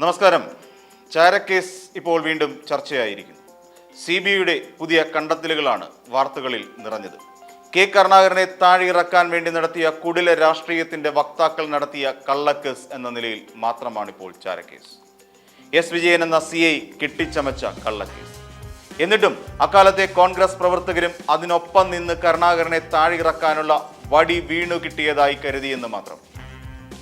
നമസ്കാരം. ചാരക്കേസ് ഇപ്പോൾ വീണ്ടും ചർച്ചയായിരിക്കുന്നു. സി ബി ഐയുടെ പുതിയ കണ്ടെത്തലുകളാണ് വാർത്തകളിൽ നിറഞ്ഞത്. കെ കരുണാകരനെ താഴെയിറക്കാൻ വേണ്ടി നടത്തിയ കുടില രാഷ്ട്രീയത്തിന്റെ വക്താക്കൾ നടത്തിയ കള്ളക്കേസ് എന്ന നിലയിൽ മാത്രമാണിപ്പോൾ ചാരക്കേസ്. എസ് വിജയൻ എന്ന സി ഐ കെട്ടിച്ചമച്ച കള്ളക്കേസ്. എന്നിട്ടും അക്കാലത്തെ കോൺഗ്രസ് പ്രവർത്തകരും അതിനൊപ്പം നിന്ന് കരുണാകരനെ താഴെയിറക്കാനുള്ള വടി വീണു കിട്ടിയതായി കരുതിയെന്ന് മാത്രം.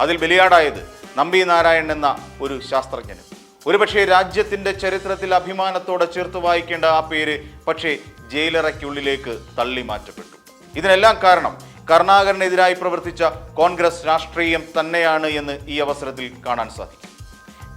അതിൽ ബലിയാടായത് നമ്പി നാരായണൻ എന്ന ഒരു ശാസ്ത്രജ്ഞനും ഒരുപക്ഷെ രാജ്യത്തിന്റെ ചരിത്രത്തിൽ അഭിമാനത്തോടെ ചേർത്ത് വായിക്കേണ്ട ആ പേര് പക്ഷേ ജയിലറയ്ക്കുള്ളിലേക്ക് തള്ളി മാറ്റപ്പെട്ടു. ഇതിനെല്ലാം കാരണം കരുണാകരനെതിരായി പ്രവർത്തിച്ച കോൺഗ്രസ് രാഷ്ട്രീയം തന്നെയാണ് എന്ന് ഈ അവസരത്തിൽ കാണാൻ സാധിക്കും.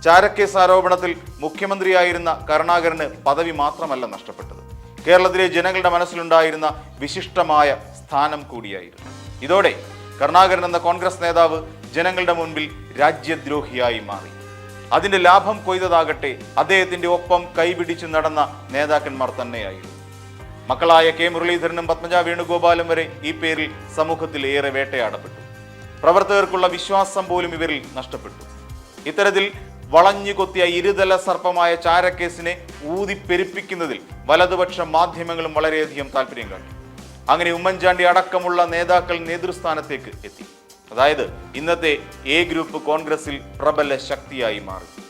ചാരക്കേസ് ആരോപണത്തിൽ മുഖ്യമന്ത്രിയായിരുന്ന കരുണാകരന് പദവി മാത്രമല്ല നഷ്ടപ്പെട്ടത്. കേരളത്തിലെ ജനങ്ങളുടെ മനസ്സിലുണ്ടായിരുന്ന വിശിഷ്ടമായ സ്ഥാനം കൂടിയായിരുന്നു. ഇതോടെ കരുണാകരൻ എന്ന കോൺഗ്രസ് നേതാവ് ജനങ്ങളുടെ മുൻപിൽ രാജ്യദ്രോഹിയായി മാറി. അതിന്റെ ലാഭം കൊയ്തതാകട്ടെ അദ്ദേഹത്തിന്റെ ഒപ്പം കൈപിടിച്ച് നടന്ന നേതാക്കന്മാർ തന്നെയായിരുന്നു. മക്കളായ കെ മുരളീധരനും പത്മജ വേണുഗോപാലും വരെ ഈ പേരിൽ സമൂഹത്തിൽ ഏറെ വേട്ടയാടപ്പെട്ടു. പ്രവർത്തകർക്കുള്ള വിശ്വാസം പോലും ഇവരിൽ നഷ്ടപ്പെട്ടു. ഇത്തരത്തിൽ വളഞ്ഞു കൊത്തിയ ഇരുതല സർപ്പമായ ചാരക്കേസിനെ ഊതിപ്പെരുപ്പിക്കുന്നതിൽ വലതുപക്ഷ മാധ്യമങ്ങളും വളരെയധികം താല്പര്യം കാട്ടി. അങ്ങനെ ഉമ്മൻചാണ്ടി അടക്കമുള്ള നേതാക്കൾ നേതൃസ്ഥാനത്തേക്ക് എത്തി. അതായത് ഇന്നത്തെ എ ഗ്രൂപ്പ് കോൺഗ്രസിൽ പ്രബല ശക്തിയായി മാറി.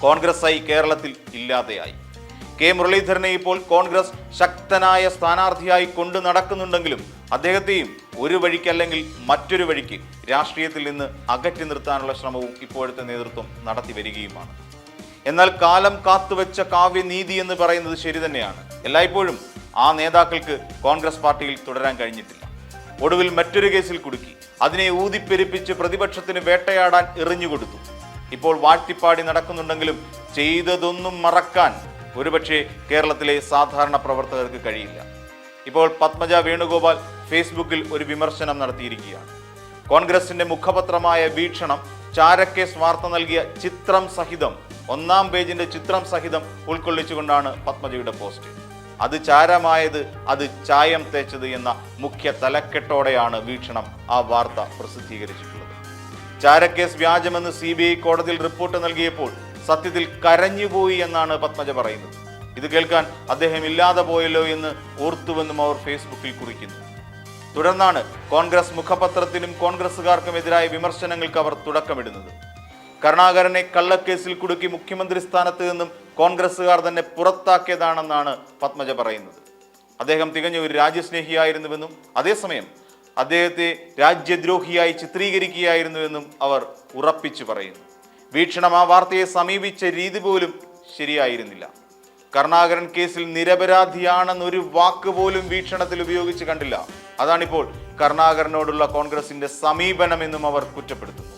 കോൺഗ്രസ് ആയി കേരളത്തിൽ ഇല്ലാതെയായി. കെ മുരളീധരനെ ഇപ്പോൾ കോൺഗ്രസ് ശക്തനായ സ്ഥാനാർത്ഥിയായി കൊണ്ടു നടക്കുന്നുണ്ടെങ്കിലും അദ്ദേഹത്തെയും ഒരു വഴിക്കല്ലെങ്കിൽ മറ്റൊരു വഴിക്ക് രാഷ്ട്രീയത്തിൽ നിന്ന് അകറ്റി നിർത്താനുള്ള ശ്രമവും ഇപ്പോഴത്തെ നേതൃത്വം നടത്തി വരികയുമാണ്. എന്നാൽ കാലം കാത്തുവെച്ച കാവ്യനീതി എന്ന് പറയുന്നത് ശരി തന്നെയാണ്. എല്ലായ്പ്പോഴും ആ നേതാക്കൾക്ക് കോൺഗ്രസ് പാർട്ടിയിൽ തുടരാൻ കഴിഞ്ഞിട്ടില്ല. ഒടുവിൽ മറ്റൊരു കേസിൽ കുടുക്കി. അതിനെ ഊതിപ്പെരുപ്പിച്ച് പ്രതിപക്ഷത്തിന് വേട്ടയാടാൻ എറിഞ്ഞുകൊടുത്തു. ഇപ്പോൾ വാഴ്ത്തിപ്പാടി നടക്കുന്നുണ്ടെങ്കിലും ചെയ്തതൊന്നും മറക്കാൻ ഒരുപക്ഷെ കേരളത്തിലെ സാധാരണ പ്രവർത്തകർക്ക് കഴിയില്ല. ഇപ്പോൾ പത്മജ വേണുഗോപാൽ ഫേസ്ബുക്കിൽ ഒരു വിമർശനം നടത്തിയിരിക്കുകയാണ്. കോൺഗ്രസിന്റെ മുഖപത്രമായ വീക്ഷണം ചാരക്കേസ് വാർത്ത നൽകിയ ചിത്രം സഹിതം ഒന്നാം പേജിന്റെ ചിത്രം സഹിതം ഉൾക്കൊള്ളിച്ചുകൊണ്ടാണ് പത്മജയുടെ പോസ്റ്റ്. അത് ചാരമായത് അത് ചായം തേച്ചത് എന്ന മുഖ്യ തലക്കെട്ടോടെയാണ് വീക്ഷണം ആ വാർത്ത പ്രസിദ്ധീകരിച്ചിട്ടുള്ളത്. ചാരക്കേസ് വ്യാജമെന്ന് സി ബി ഐ കോടതിയിൽ റിപ്പോർട്ട് നൽകിയപ്പോൾ സത്യത്തിൽ കരഞ്ഞുപോയി എന്നാണ് പത്മജ പറയുന്നത്. ഇത് കേൾക്കാൻ അദ്ദേഹം ഇല്ലാതെ പോയല്ലോ എന്ന് ഓർത്തുവെന്നും അവർ ഫേസ്ബുക്കിൽ കുറിക്കുന്നു. തുടർന്നാണ് കോൺഗ്രസ് മുഖപത്രത്തിനും കോൺഗ്രസുകാർക്കുമെതിരായ വിമർശനങ്ങൾക്ക് അവർ തുടക്കമിടുന്നത്. കരുണാകരനെ കള്ളക്കേസിൽ കുടുക്കി മുഖ്യമന്ത്രി സ്ഥാനത്ത് നിന്നും കോൺഗ്രസുകാർ തന്നെ പുറത്താക്കിയതാണെന്നാണ് പത്മജ പറയുന്നത്. അദ്ദേഹം തികഞ്ഞ ഒരു രാജ്യസ്നേഹിയായിരുന്നുവെന്നും അതേസമയം അദ്ദേഹത്തെ രാജ്യദ്രോഹിയായി ചിത്രീകരിക്കുകയായിരുന്നുവെന്നും അവർ ഉറപ്പിച്ചു പറയുന്നു. വീക്ഷണം ആ വാർത്തയെ സമീപിച്ച രീതി പോലും ശരിയായിരുന്നില്ല. കരുണാകരൻ കേസിൽ നിരപരാധിയാണെന്നൊരു വാക്ക് പോലും വീക്ഷണത്തിൽ ഉപയോഗിച്ച് കണ്ടില്ല. അതാണിപ്പോൾ കരുണാകരനോടുള്ള കോൺഗ്രസിന്റെ സമീപനമെന്നും അവർ കുറ്റപ്പെടുത്തുന്നു.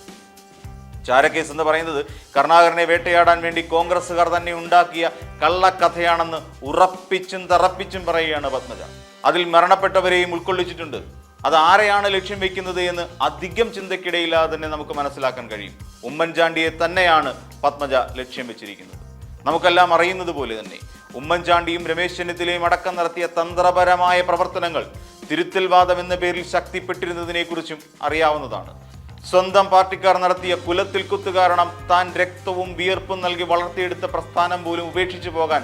ചാരക്കേസ് എന്ന് പറയുന്നത് കരുണാകരനെ വേട്ടയാടാൻ വേണ്ടി കോൺഗ്രസ്സുകാർ തന്നെ ഉണ്ടാക്കിയ കള്ളക്കഥയാണെന്ന് ഉറപ്പിച്ചും തറപ്പിച്ചും പറയുകയാണ് പത്മജ. അതിൽ മരണപ്പെട്ടവരെയും ഉൾക്കൊള്ളിച്ചിട്ടുണ്ട്. അത് ആരെയാണ് ലക്ഷ്യം വെക്കുന്നത് എന്ന് അധികം ചിന്തയ്ക്കിടയില്ലാതെ തന്നെ നമുക്ക് മനസ്സിലാക്കാൻ കഴിയും. ഉമ്മൻചാണ്ടിയെ തന്നെയാണ് പത്മജ ലക്ഷ്യം വെച്ചിരിക്കുന്നത്. നമുക്കെല്ലാം അറിയുന്നത് പോലെ തന്നെ ഉമ്മൻചാണ്ടിയും രമേശ് ചെന്നിത്തലയും അടക്കം നടത്തിയ തന്ത്രപരമായ പ്രവർത്തനങ്ങൾ തിരുത്തൽവാദം എന്ന പേരിൽ ശക്തിപ്പെട്ടിരുന്നതിനെക്കുറിച്ചും അറിയാവുന്നതാണ്. സ്വന്തം പാർട്ടിക്കാർ നടത്തിയ കുലത്തിൽ കുത്ത് കാരണം താൻ രക്തവും വിയർപ്പും നൽകി വളർത്തിയെടുത്ത പ്രസ്ഥാനം പോലും ഉപേക്ഷിച്ചു പോകാൻ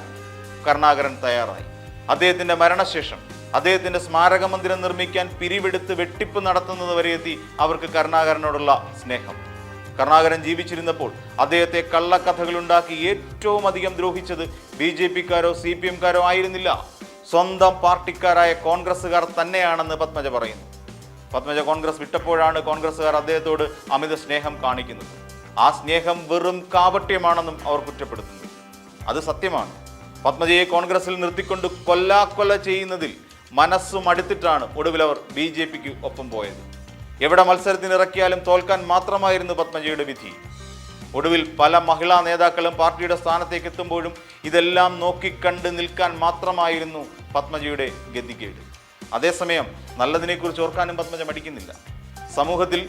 കരുണാകരൻ തയ്യാറായി. അദ്ദേഹത്തിന്റെ മരണശേഷം അദ്ദേഹത്തിന്റെ സ്മാരക മന്ദിരം നിർമ്മിക്കാൻ പിരിവെടുത്ത് വെട്ടിപ്പ് നടത്തുന്നത് വരെ എത്തി അവർക്ക് കരുണാകരനോടുള്ള സ്നേഹം. കരുണാകരൻ ജീവിച്ചിരുന്നപ്പോൾ അദ്ദേഹത്തെ കള്ളക്കഥകളുണ്ടാക്കി ഏറ്റവും അധികം ദ്രോഹിച്ചത് ബി ജെ പിക്കാരോ സി പി എംകാരോ ആയിരുന്നില്ല. സ്വന്തം പാർട്ടിക്കാരായ കോൺഗ്രസ്സുകാർ തന്നെയാണെന്ന് പത്മജ പറയുന്നു. പത്മജ കോൺഗ്രസ് വിട്ടപ്പോഴാണ് കോൺഗ്രസ്സുകാർ അദ്ദേഹത്തോട് അമിത സ്നേഹം കാണിക്കുന്നത്. ആ സ്നേഹം വെറും കാപട്യമാണെന്നും അവർ കുറ്റപ്പെടുത്തുന്നു. അത് സത്യമാണ്. പത്മജയെ കോൺഗ്രസിൽ നിർത്തിക്കൊണ്ട് കൊല്ലാക്കൊല ചെയ്യുന്നതിൽ മനസ്സും അടുത്തിട്ടാണ് ഒടുവിൽ അവർ ബി ജെ പിക്ക് ഒപ്പം പോയത്. എവിടെ മത്സരത്തിന് ഇറക്കിയാലും തോൽക്കാൻ മാത്രമായിരുന്നു പത്മജയുടെ വിധി. ഒടുവിൽ പല മഹിളാ നേതാക്കളും പാർട്ടിയുടെ സ്ഥാനത്തേക്ക് എത്തുമ്പോഴും ഇതെല്ലാം നോക്കിക്കണ്ട് നിൽക്കാൻ മാത്രമായിരുന്നു പത്മജയുടെ ഗതികേട്. അതേസമയം നല്ലതിനെക്കുറിച്ച് ഓർക്കാനും പത്മജ മടിക്കുന്നില്ല. സമൂഹത്തിൽ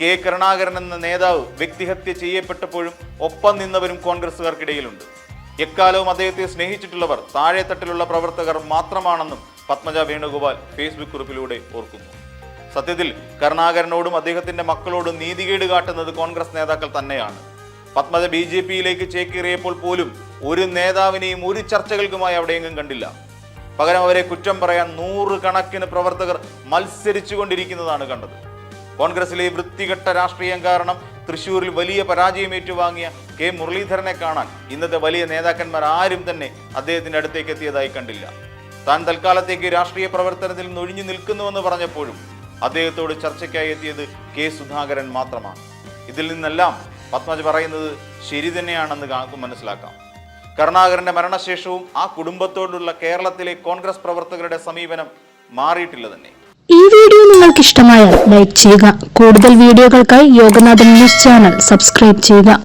കെ കരുണാകരൻ എന്ന നേതാവ് വ്യക്തിഹത്യ ചെയ്യപ്പെട്ടപ്പോഴും ഒപ്പം നിന്നവരും കോൺഗ്രസുകാർക്കിടയിലുണ്ട് എക്കാലവും അദ്ദേഹത്തെ സ്നേഹിച്ചിട്ടുള്ളവർ താഴെത്തട്ടിലുള്ള പ്രവർത്തകർ മാത്രമാണെന്നും പത്മജ വേണുഗോപാൽ ഫേസ്ബുക്ക് കുറിപ്പിലൂടെ ഓർക്കുന്നു. സത്യത്തിൽ കരുണാകരനോടും അദ്ദേഹത്തിന്റെ മക്കളോടും നീതികേട് കാട്ടുന്നത് കോൺഗ്രസ് നേതാക്കൾ തന്നെയാണ്. പത്മജ ബി ജെ പിയിലേക്ക് ചേക്കേറിയപ്പോൾ പോലും ഒരു നേതാവിനെയും ഒരു ചർച്ചകൾക്കുമായി അവിടെയെങ്കിലും കണ്ടില്ല. പകരം അവരെ കുറ്റം പറയാൻ നൂറുകണക്കിന് പ്രവർത്തകർ മത്സരിച്ചു കൊണ്ടിരിക്കുന്നതാണ് കണ്ടത്. കോൺഗ്രസിലെ വൃത്തികെട്ട രാഷ്ട്രീയം കാരണം തൃശൂരിൽ വലിയ പരാജയം ഏറ്റുവാങ്ങിയ കെ മുരളീധരനെ കാണാൻ ഇന്നത്തെ വലിയ നേതാക്കന്മാർ ആരും തന്നെ അദ്ദേഹത്തിന്റെ അടുത്തേക്ക് എത്തിയതായി കണ്ടില്ല. താൻ തൽക്കാലത്തേക്ക് രാഷ്ട്രീയ പ്രവർത്തനത്തിൽ നിന്ന് ഒഴിഞ്ഞു നിൽക്കുന്നുവെന്ന് പറഞ്ഞപ്പോഴും അദ്ദേഹത്തോട് ചർച്ചയ്ക്കായി എത്തിയത് കെ സുധാകരൻ മാത്രമാണ്. ഇതിൽ നിന്നെല്ലാം പത്മജ് പറയുന്നത് ശരി തന്നെയാണെന്ന് മനസ്സിലാക്കാം. കരുണാകരന്റെ മരണശേഷവും ആ കുടുംബത്തോടുള്ള കേരളത്തിലെ കോൺഗ്രസ് പ്രവർത്തകരുടെ സമീപനം മാറിയിട്ടില്ല തന്നെ. ഈ വീഡിയോ നിങ്ങൾക്ക് ഇഷ്ടമായാൽ ലൈക്ക് ചെയ്യുക. കൂടുതൽ വീഡിയോകൾക്കായി യോഗനാഥൻ ന്യൂസ് ചാനൽ സബ്സ്ക്രൈബ് ചെയ്യുക.